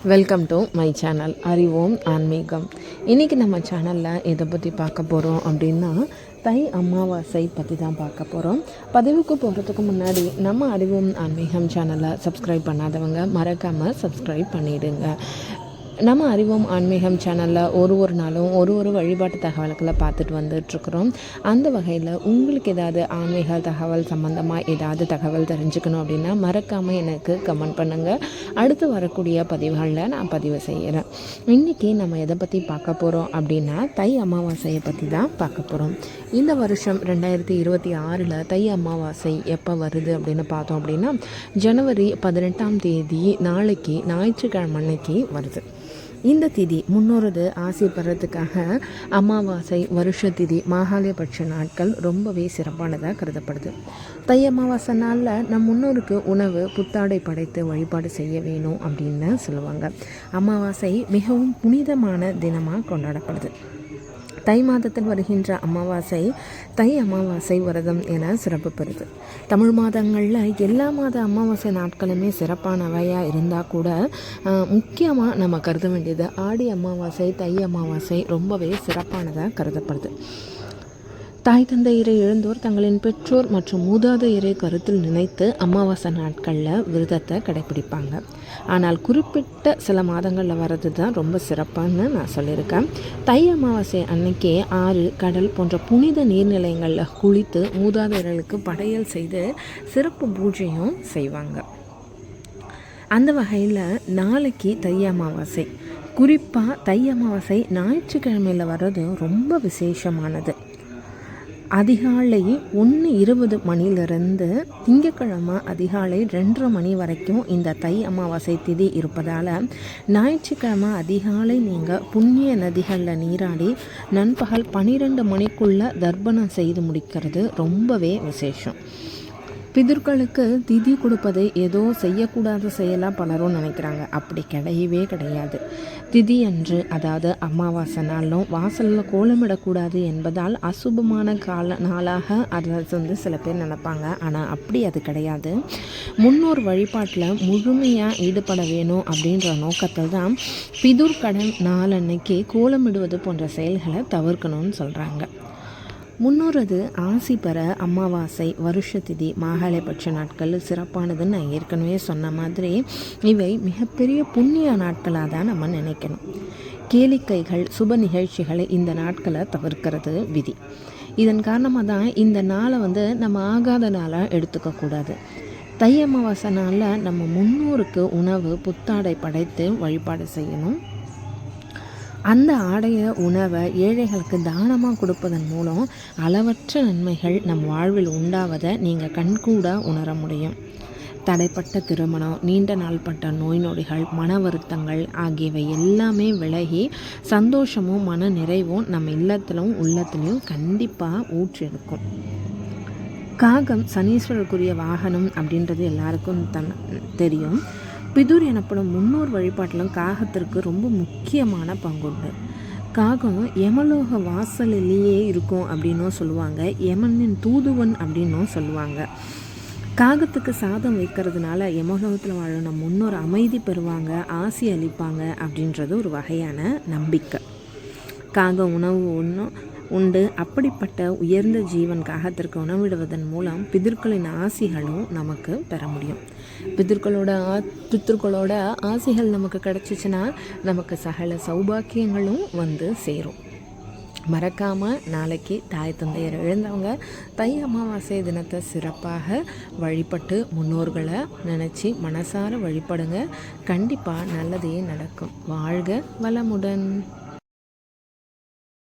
Welcome to my channel அறிவோம் ஆன்மீகம் இன்றைக்கி நம்ம சேனலில் எதை பற்றி பார்க்க போகிறோம் அப்படின்னா தை அமாவாசை பற்றி தான் பார்க்க போகிறோம் பதிவுக்கு போகிறதுக்கு முன்னாடி நம்ம அறிவோம் ஆன்மீகம் சேனலை சப்ஸ்கிரைப் பண்ணாதவங்க மறக்காமல் சப்ஸ்கிரைப் பண்ணிவிடுங்க நம்ம அறிவோம் ஆன்மீகம் சேனலில் ஒரு ஒரு நாளும் ஒரு ஒரு வழிபாட்டு தகவல்களை பார்த்துட்டு வந்துட்டுருக்குறோம். அந்த வகையில் உங்களுக்கு ஏதாவது ஆன்மீக தகவல் சம்மந்தமாக ஏதாவது தகவல் தெரிஞ்சுக்கணும் அப்படின்னா மறக்காமல் எனக்கு கமெண்ட் பண்ணுங்கள் அடுத்து வரக்கூடிய பதிவுகளில் நான் பதிவு செய்கிறேன் இன்றைக்கி நம்ம எதை பற்றி பார்க்க போகிறோம் அப்படின்னா தை அமாவாசையை பற்றி தான் பார்க்க போகிறோம் இந்த வருஷம் ரெண்டாயிரத்தி இருபத்தி ஆறில் தை அமாவாசை எப்போ வருது அப்படின்னு பார்த்தோம் அப்படின்னா ஜனவரி பதினெட்டாம் தேதி நாளைக்கு ஞாயிற்றுக்கிழமை அன்னைக்கு வருது. இந்த திதி முன்னோரது ஆசை பெறத்துக்காக அமாவாசை வருஷ திதி மாகாளியபட்ச நாட்கள் ரொம்பவே சிறப்பானதாக கருதப்படுது. தை அமாவாசை நாளில் நம் முன்னோருக்கு உணவு புத்தாடை படைத்து வழிபாடு செய்ய வேணும் அப்படின்னு சொல்லுவாங்க. அமாவாசை மிகவும் புனிதமான தினமாக கொண்டாடப்படுது. தை மாதத்தில் வருகின்ற அமாவாசை தை அமாவாசை விரதம் என சிறப்பு பெறுது. தமிழ் மாதங்களில் எல்லா மாத அமாவாசை நாட்களுமே சிறப்பானவையாக இருந்தால் கூட முக்கியமாக நம்ம கருத வேண்டியது. ஆடி அமாவாசை தை அமாவாசை ரொம்பவே சிறப்பானதாக கருதப்படுது. தாய் தந்தையரை எழுந்தோர் தங்களின் பெற்றோர் மற்றும் மூதாதையரை கருத்தில் நினைத்து அமாவாசை நாட்களில் விரதத்தை கடைபிடிப்பாங்க. ஆனால் குறிப்பிட்ட சில மாதங்களில் வர்றது தான் ரொம்ப சிறப்பான்னு நான் சொல்லியிருக்கேன். தை அமாவாசை அன்னைக்கே ஆறு கடல் போன்ற புனித நீர்நிலைகளில் குளித்து மூதாதையர்களுக்கு படையல் செய்து சிறப்பு பூஜையும் செய்வாங்க. அந்த வகையில் நாளைக்கு தை அமாவாசை. குறிப்பாக தை அமாவாசை ஞாயிற்றுக்கிழமையில் வர்றது ரொம்ப விசேஷமானது. அதிகாலை ஒன்று இருபது மணிலிருந்து திங்கக்கிழமை அதிகாலை ரெண்டரை மணி வரைக்கும் இந்த தை அமாவாசை திதி இருப்பதால் ஞாயிற்றுக்கிழமை அதிகாலை நீங்கள் புண்ணிய நதிகளில் நீராடி நண்பகல் பன்னிரெண்டு மணிக்குள்ளே தர்ப்பணம் செய்து முடிக்கிறது ரொம்பவே விசேஷம். பிதர்களுக்கு திதி கொடுப்பதை ஏதோ செய்யக்கூடாத செயலாக பலரும் நினைக்கிறாங்க. அப்படி கிடையவே கிடையாது. திதி அன்று அதாவது அமாவாசை நாளும் வாசலில் கோலமிடக்கூடாது என்பதால் அசுபமான கால நாளாக அதை வந்து சில பேர் நினைப்பாங்க. ஆனால் அப்படி அது கிடையாது. முன்னோர் வழிபாட்டில் முழுமையாக ஈடுபட வேணும் அப்படின்ற நோக்கத்தில் தான் பிதுர் கடன் நாளன்னைக்கு கோலமிடுவது போன்ற செயல்களை தவிர்க்கணும்னு சொல்கிறாங்க முன்னோரது ஆசி பெற அமாவாசை வருஷ திதி மாகாளயபட்ச நாட்கள் சிறப்பானதுன்னு நான் ஏற்கனவே சொன்ன மாதிரி இவை மிகப்பெரிய புண்ணிய நாட்களாக தான் நம்ம நினைக்கணும். கேளிக்கைகள் சுப நிகழ்ச்சிகளை இந்த நாட்களை தவிர்க்கிறது விதி. இதன் காரணமாக தான் இந்த நாளை வந்து நம்ம ஆகாத நாளாக எடுத்துக்கக்கூடாது தை அமாவாசை நாளில் நம்ம முன்னோருக்கு உணவு புத்தாடை படைத்து வழிபாடு செய்யணும். அந்த ஆடைய உணவை ஏழைகளுக்கு தானமாக கொடுப்பதன் மூலம் அளவற்ற நன்மைகள் நம் வாழ்வில் உண்டாவதை நீங்கள் கண்கூட உணர முடியும். தடைப்பட்ட திருமணம் நீண்ட நாள்பட்ட நோய் நொடிகள் மன வருத்தங்கள் ஆகியவை எல்லாமே விலகி சந்தோஷமும் மன நிறைவும் நம்ம இல்லத்திலும் உள்ளத்திலையும் கண்டிப்பாக ஊற்றெடுக்கும் காகம் சனீஸ்வரருக்குரிய வாகனம் அப்படின்றது எல்லாருக்கும் தன் தெரியும். பிதுர் எனப்படும் முன்னோர் வழிபாட்டிலும் காகத்திற்கு ரொம்ப முக்கியமான பங்குண்டு. காகம் யமலோக வாசலிலேயே இருக்கும் அப்படின்னும் சொல்லுவாங்க. யமனின் தூதுவன் அப்படின்னும் சொல்லுவாங்க. காகத்துக்கு சாதம் வைக்கிறதுனால யமலோகத்தில் வாழும் நம் முன்னோர் அமைதி பெறுவாங்க ஆசி அளிப்பாங்க அப்படின்றது ஒரு வகையான நம்பிக்கை. காகம் உணவு ஒன்றும் உண்டு. அப்படிப்பட்ட உயர்ந்த ஜீவன் காகத்திற்கு உணவிடுவதன் மூலம் பிதிர்களின் ஆசிகளும் நமக்கு பெற முடியும். பிதிர்களோட ஆ பித்திருக்களோட ஆசைகள் நமக்கு கிடச்சிச்சின்னா நமக்கு சகல சௌபாக்கியங்களும் வந்து சேரும். மறக்காமல் நாளைக்கு தாய் தந்தையர் எழுந்தவங்க தை அமாவாசை தினத்தை சிறப்பாக வழிபட்டு முன்னோர்களை நினச்சி மனசார வழிபடுங்க. கண்டிப்பாக நல்லதே நடக்கும். வாழ்க வளமுடன்.